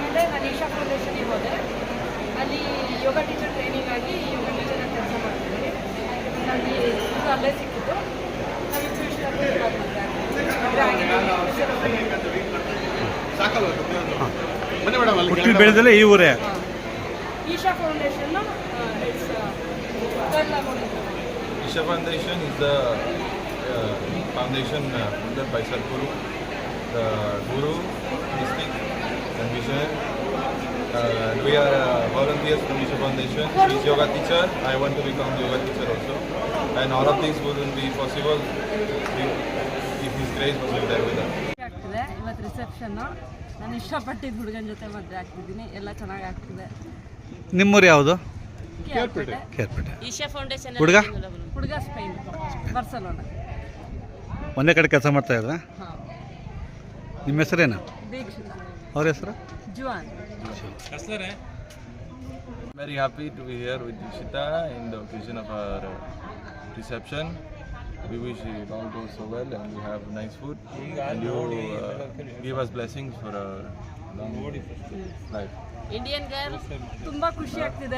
ಈಶಾ ಫೌಂಡೇಶನ್ಗೆ ಹೋದೆ. ಅಲ್ಲಿ ಯೋಗ teacher training ಆಗಿ ಯೋಗ ಟೀಚರ್ ಕೆಲಸ ಮಾಡ್ತಿದ್ದೀನಿ ನನಗೆ ಇದು ಅಲ್ಲೇ ಸಿಕ್ಕಿತ್ತು ನಾವಿಬ್ಬರು ಬನ್ನಿ ಮೇಡಮ್ ಅಲ್ಲಿ ಹುಟ್ಟಿ ಬೆಳೆದಲ್ಲೇ ಈ ಊರೇ? Isha foundation Isha Foundation is the uh, foundation uh, funded by Sadhguru, the Guru, mystic, and visionary. Uh, we are uh, volunteers from Isha Foundation. She is yoga teacher. I want to become yoga teacher also. And all of these wouldn't be possible if, if His grace wasn't there with us. ಇವತ್ತು ರಿಸೆಪ್ಷನ್ನು ನಾನು ಇಷ್ಟಪಟ್ಟಿದ್ದ ಹುಡುಗನ ಜೊತೆ ಮದುವೆ ಆಗ್ತಿದ್ದೀನಿ ಎಲ್ಲ ಚೆನ್ನಾಗಿ ಆಗ್ತಿದೆ ನಿಮ್ಮೂರು ಯಾವುದು ಕೇಳ್ಪಟ್ಟೆ ಕೇರ್ಪೇಟೆ ಈಶಾ ಫೌಂಡೇಶನ್ ಹುಡುಗ ಹುಡುಗ ಸ್ಪೈನ್ ಬರ್ಸಲೋನ ಒಂದೇ ಕಡೆ ಕೆಲಸ ಮಾಡ್ತಾ ಇದ್ರ ನಿಮ್ಮ ಹೆಸರೇನು ದೀಕ್ಷಿತ ಅವ್ರ ಹೆಸರು Juan Very happy to be here with Dikshita in the occasion of our uh, reception. We wish it all goes so well and we have nice food. And you uh, give us blessings for our long life. Indian girl ತುಂಬ ಖುಷಿ ಆಗ್ತಿದೆ